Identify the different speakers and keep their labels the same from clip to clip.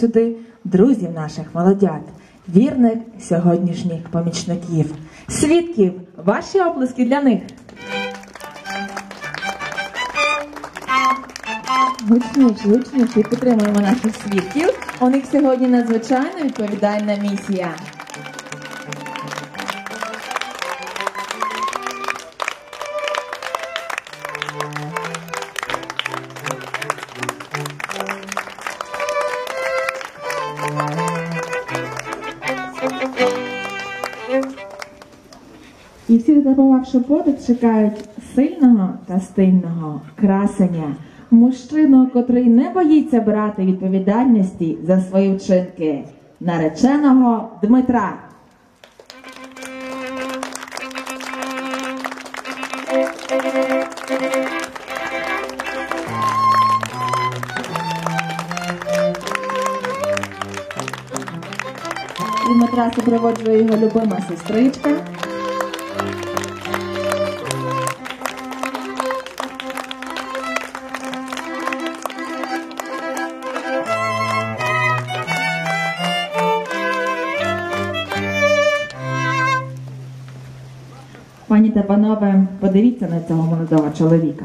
Speaker 1: сюди друзів наших молодят, вірних сьогоднішніх помічників, свідків, ваші оплески для них. Гучніше, гучніше підтримуємо наших свідків. У них сьогодні надзвичайно відповідальна місія. І всі, забувавши подих, чекають сильного та стильного красення, мужчину, котрий не боїться брати відповідальності за свої вчинки, нареченого Дмитра. Дмитра супроводжує його любима сестричка. Пані та панове, подивіться на цього молодого чоловіка.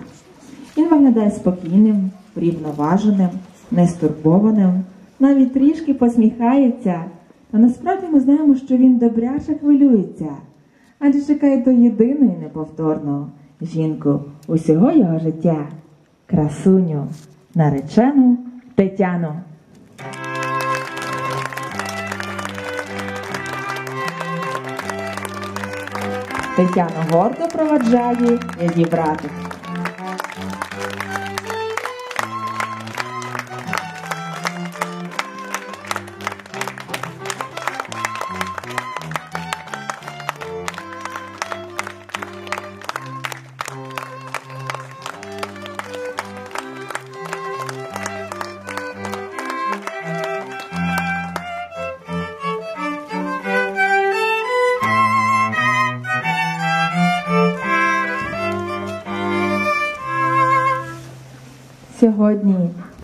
Speaker 1: Він виглядає спокійним, врівноваженим, нестурбованим, навіть трішки посміхається. Та насправді ми знаємо, що він добряче хвилюється, адже чекає до єдиної неповторного жінку усього його життя красуню, наречену Тетяну. Тетяна гордо проваджає її братик. Сьогодні,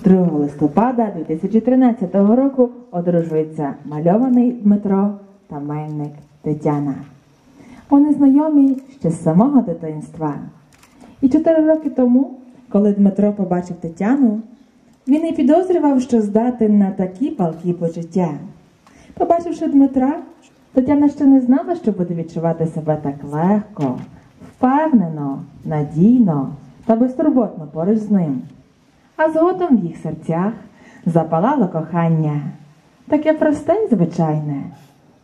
Speaker 1: 2 листопада 2013 року, одружується мальований Дмитро та мельник Тетяна. Вони знайомі ще з самого дитинства. І чотири роки тому, коли Дмитро побачив Тетяну, він і підозрював, що здатен на такі палкі почуття. Побачивши Дмитра, Тетяна ще не знала, що буде відчувати себе так легко, впевнено, надійно та безтурботно поруч з ним. А згодом в їх серцях запалало кохання, таке просте й звичайне,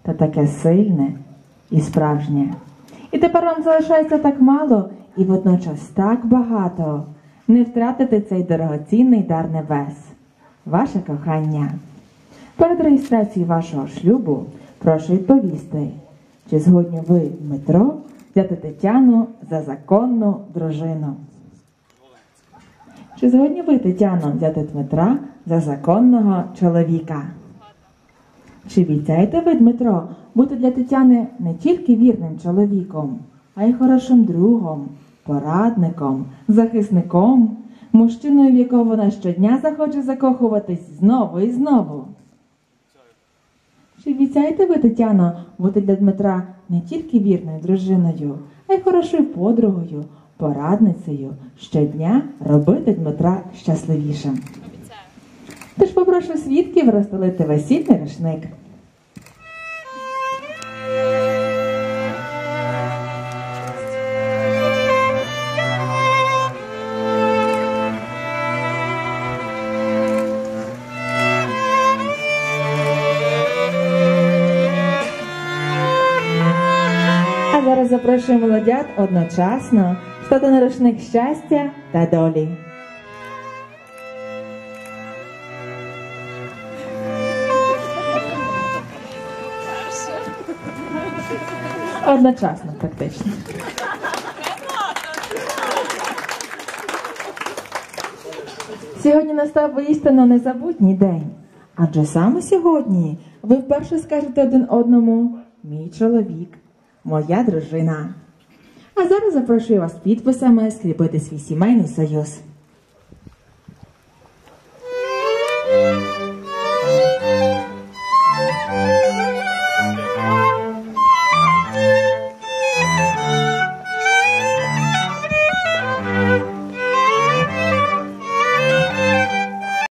Speaker 1: та таке сильне і справжнє. І тепер вам залишається так мало і водночас так багато не втратити цей дорогоцінний дар небес, ваше кохання. Перед реєстрацією вашого шлюбу прошу відповісти, чи згодні ви, Дмитро, взяти Тетяну за законну дружину. Чи згодні ви, Тетяно, взяти Дмитра за законного чоловіка? Чи обіцяєте ви, Дмитро, бути для Тетяни не тільки вірним чоловіком, а й хорошим другом, порадником, захисником, мужчиною, в якого вона щодня захоче закохуватись знову і знову? Чи обіцяєте ви, Тетяно, бути для Дмитра не тільки вірною дружиною, а й хорошою подругою, порадницею щодня робити Дмитра щасливішим? Тож попрошу свідків розстелити весільний рушник. Запрошуємо молодят одночасно на рушник щастя та долі. Одночасно, фактично. Сьогодні настав воістину незабутній день. Адже саме сьогодні ви вперше скажете один одному мій чоловік, моя дружина. А зараз запрошую вас підписами скріпити свій сімейний союз.